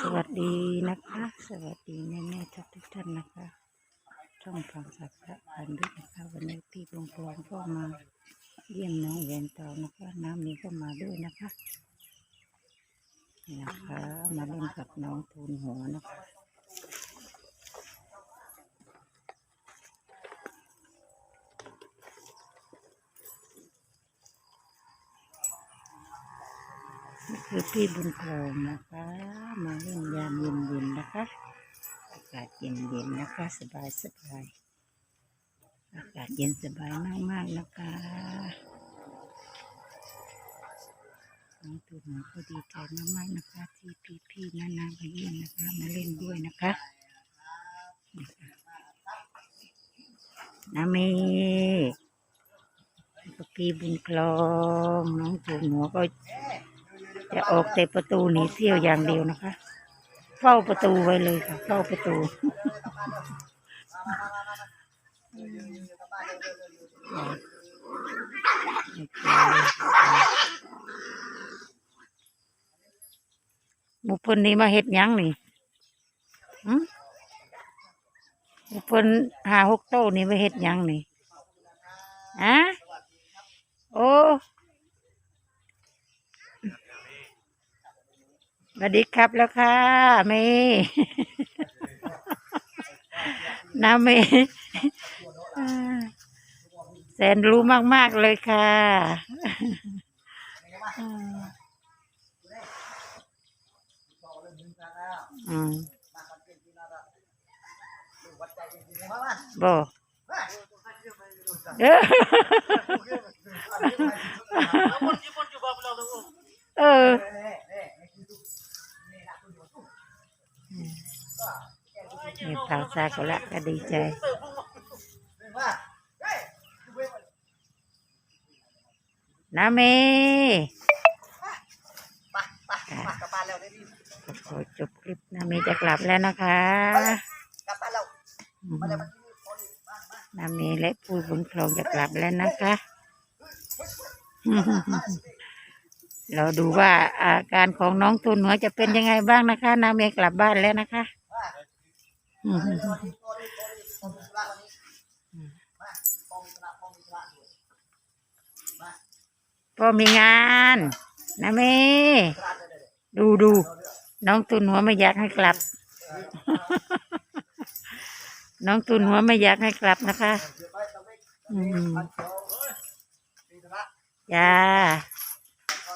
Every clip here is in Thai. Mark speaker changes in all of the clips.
Speaker 1: สวัสดีนะคะ สวัสดีแม่แม่ทุกทุกท่านนะคะช่องฟังสับพระพันด้วยนะคะวันนี้พี่ดวงพรก็มาเยี่ยมน้องแวนเตอนะคะ น้ำนี้ก็มาด้วยนะคะนะคะ มาเล่นกับน้องทูนหัวนะคะ คือพี่บุญโฮมนะคะ มาเล่นยามเย็นๆนะคะ อากาศเย็นๆนะคะ สบายสบายๆอากาศเย็นสบายมากๆนะคะน้องตัวหนูก็ดีใจมากๆนะคะ ที่พี่ๆนานามาเยี่ยมนะคะ มาเล่นด้วยนะคะนี่ค่ะนาเมก็พี่บุญคลอง น้องตัวหนูก็ จะออกแต่ประตูหนีเที่ยวอย่างเดียวนะคะ เฝ้าประตูไว้เลยค่ะ เฝ้าประตูหมูเพนนี่มาเฮ็ดยังนี่หึหมูเพนหาหกโต้นี่มาเฮ็ดยังนี่อะโอ้ สวัสดีครับแล้วค่ะเมย์น้าเมย์อ่าแสนรู้มาก ๆ เลยค่ะอ่าอืมบ่เออเออ เนี่พาวซาก็ละก็ดีใจนะเมก็ขอจบคลิปนะเมจะกลับแล้วนะคะนาเมและผู้บุญครองจะกลับแล้วนะคะ เราดูว่าอาการของน้องตุนหัวจะเป็นยังไงบ้างนะคะ นาเมกลับบ้านแล้วนะคะ พ่อมีงานนะเมดูดูน้องตุนหัวไม่อยากให้กลับ น้องตุนหัวไม่อยากให้กลับนะคะอืมจ้า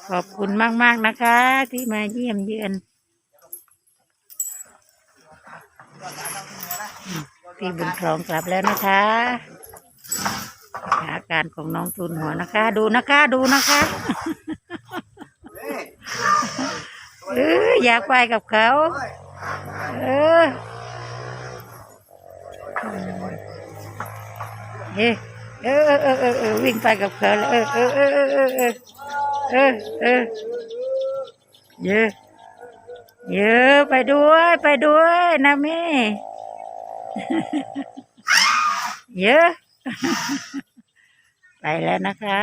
Speaker 1: ขอบคุณมาก ๆ นะคะ ที่มาเยี่ยมเยือน พี่บุญครองกลับแล้วนะคะอาการของน้องทุนหัวนะคะ ดูนะคะ ดูนะคะเอออยากไปกับเขา เออเฮ้เออเออเออเออวิ่งไปกับเขาเออเออเออเออเออเออเออะ เยอะไปด้วยไปด้วยนะแม่เยอะ ไปแล้วนะคะ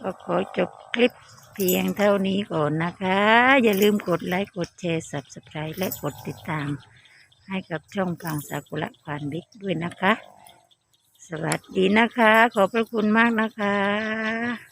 Speaker 1: ก็ขอจบคลิปเพียงเท่านี้ก่อนนะคะ อย่าลืมกดไลค์ กดแชร์ subscribe และกดติดตาม ให้กับช่องฟังสากุระควานบิ๊กด้วยนะคะ สวัสดีนะคะ ขอบพระคุณมากนะคะ